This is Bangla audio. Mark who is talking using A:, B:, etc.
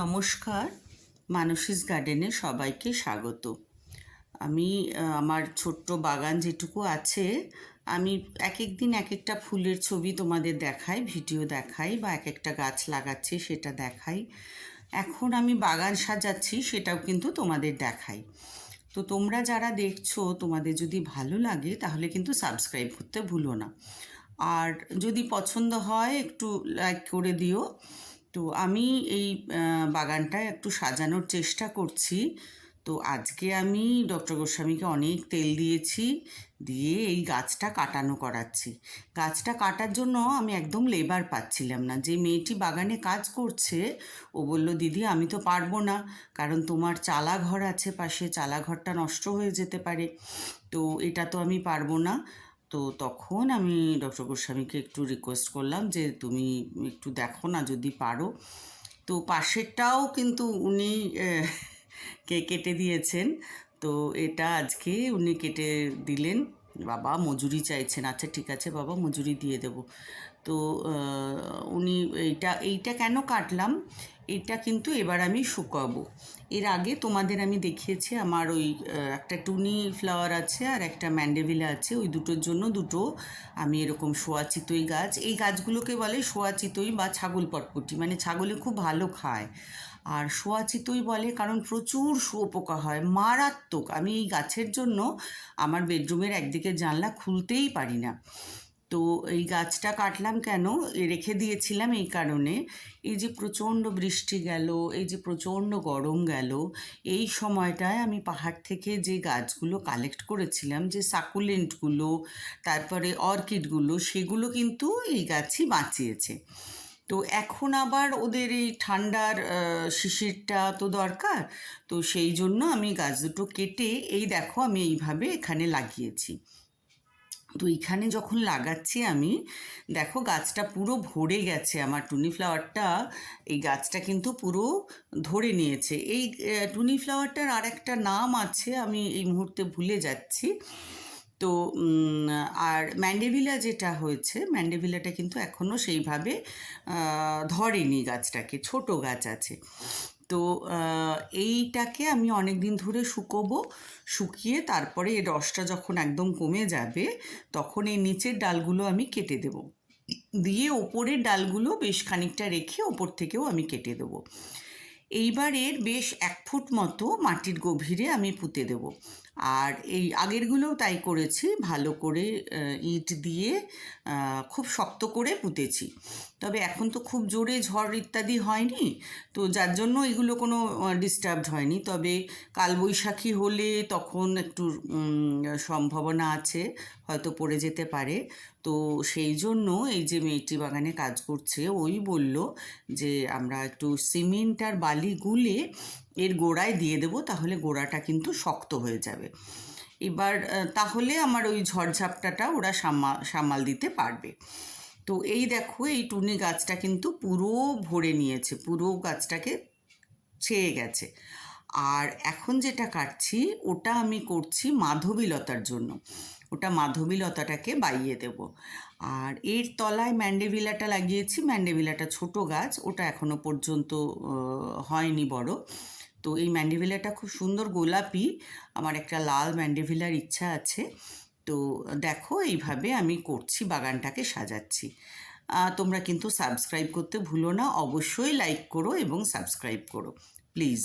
A: নমস্কার, মানসিস গার্ডেনে সবাইকে স্বাগত। আমি আমার ছোট্ট বাগান যেটুকু আছে, আমি এক এক দিন এক একটা ফুলের ছবি তোমাদের দেখাই, ভিডিও দেখাই বা এক একটা গাছ লাগাচ্ছি সেটা দেখাই। এখন আমি বাগান সাজাচ্ছি সেটাও কিন্তু তোমাদের দেখাই। তো তোমরা যারা দেখছ, তোমাদের যদি ভালো লাগে তাহলে কিন্তু সাবস্ক্রাইব করতে ভুলো না। আর যদি পছন্দ হয়, একটু লাইক করে দিও। তো আমি এই বাগানটা একটু সাজানোর চেষ্টা করছি। তো আজকে আমি ডক্টর গোস্বামীকে অনেক তেল দিয়েছি, দিয়ে এই গাছটা কাটানো করাচ্ছি। গাছটা কাটার জন্য আমি একদম লেবার পাচ্ছিলাম না। যে মেয়েটি বাগানে কাজ করছে, ও বলল, দিদি, আমি তো পারব না, কারণ তোমার চালা ঘর আছে পাশে চালা ঘরটা নষ্ট হয়ে যেতে পারে। তো এটা তো আমি পারব না। তো তখন আমি ডক্টর গোস্বামীকে একটু রিকোয়েস্ট করলাম যে, তুমি একটু দেখো না যদি পারো। তো পাশেরটাও কিন্তু উনি কে কেটে দিয়েছেন। তো এটা আজকে উনি কেটে দিলেন। বাবা, মজুরি চাইছেন। আচ্ছা ঠিক আছে বাবা, মজুরি দিয়ে দেব। তো উনি এইটা এইটা কেন কাটলাম? এটা কিন্তু এবার আমি শুকাবো। এর আগে তোমাদের আমি দেখিয়েছি, আমার ওই একটা টুনি ফ্লাওয়ার আছে আর একটা ম্যান্ডেভিলা আছে, ওই দুটোর জন্য দুটো আমি এরকম শোয়া চিতই গাছ। এই গাছগুলোকে বলে শোয়া চিতই বা ছাগল পটপটি মানে ছাগলে খুব ভালো খায়। আর শোয়া চিতই বলে কারণ প্রচুর শুয়োপোকা হয়, মারাত্মক। আমি এই গাছের জন্য আমার বেডরুমের একদিকে জানলা খুলতেই পারি না। তো এই গাছটা কাটলাম কেন? রেখে দিয়েছিলাম এই কারণে। এই যে প্রচণ্ড বৃষ্টি গেল, এই যে প্রচণ্ড গরম গেল, এই সময়টায় আমি পাহাড় থেকে যে গাছগুলো কালেক্ট করেছিলাম, যে সাকুলেন্টগুলো তারপরে অর্কিডগুলো সেগুলো কিন্তু এই গাছই বাঁচিয়েছে। তো এখন আবার ওদের এই ঠান্ডার শিশিরটা তো দরকার, তো সেই জন্য আমি গাছ দুটো কেটে এই দেখো আমি এইভাবে এখানে লাগিয়েছি। তো এখানে যখন লাগাচ্ছি আমি, দেখো গাছটা পুরো ভরে গেছে আমার টুনি ফ্লাওয়ারটা। এই গাছটা কিন্তু পুরো ধরে নিয়েছে। এই টুনি ফ্লাওয়ারটার আর একটা নাম আছে, আমি এই মুহূর্তে ভুলে যাচ্ছি। তো আর ম্যান্ডেভিলা যেটা হয়েছে, ম্যান্ডেভিলাটা কিন্তু এখনও সেইভাবে ধরেনি গাছটাকে, ছোট গাছ আছে। তো এইটাকে আমি অনেক দিন ধরে শুকোবো, শুকিয়ে তারপরে এই রসটা যখন একদম কমে যাবে, তখন এই নিচের ডালগুলো আমি কেটে দেব। দিয়ে ওপরের ডালগুলো বেশ খানিকটা রেখে ওপর থেকেও আমি কেটে দেবো। এইবারের বেশ এক ফুট মতো মাটির গভীরে আমি পুঁতে দেব। আর এই আগেরগুলোও তাই করেছি, ভালো করে ইট দিয়ে খুব শক্ত করে পুঁতেছি। তবে এখন তো খুব জোরে ঝড় ইত্যাদি হয়নি, তো যার জন্য এগুলো কোনো ডিস্টার্বড হয়নি। তবে কালবৈশাখী হলে তখন একটু সম্ভাবনা আছে, হয়তো পড়ে যেতে পারে। তো সেই জন্য এই যে মেয়েটি বাগানে কাজ করছে, ওই বলল যে, আমরা একটু সিমেন্ট আর বালি গুলে এর গোড়ায় দিয়ে দেবো, তাহলে গোড়াটা কিন্তু শক্ত হয়ে যাবে। এবার তাহলে আমার ওই ঝড়ঝাপটাটা ওরা সামা, সামাল দিতে পারবে। তো এই দেখো, এই টুনি গাছটা কিন্তু পুরো ভরে নিয়েছে, পুরো গাছটাকে ছেয়ে গেছে। আর এখন যেটা কাটছি, ওটা আমি করছি মাধবীলতার জন্য। ওটা মাধবীলতাটাকে বাইয়ে দেব। আর এর তলায় ম্যান্ডেভিলাটা লাগিয়েছি, ম্যান্ডেভিলাটা ছোট গাছ, ওটা এখনও পর্যন্ত হয়নি বড়। তো এই ম্যান্ডিভিলাটা খুব সুন্দর গোলাপি। আমার একটা লাল ম্যান্ডিভিলার ইচ্ছা আছে। তো দেখো, এইভাবে আমি করছি, বাগানটাকে সাজাচ্ছি। তোমরা কিন্তু সাবস্ক্রাইব করতে ভুলো না। অবশ্যই লাইক করো এবং সাবস্ক্রাইব করো। প্লিজ।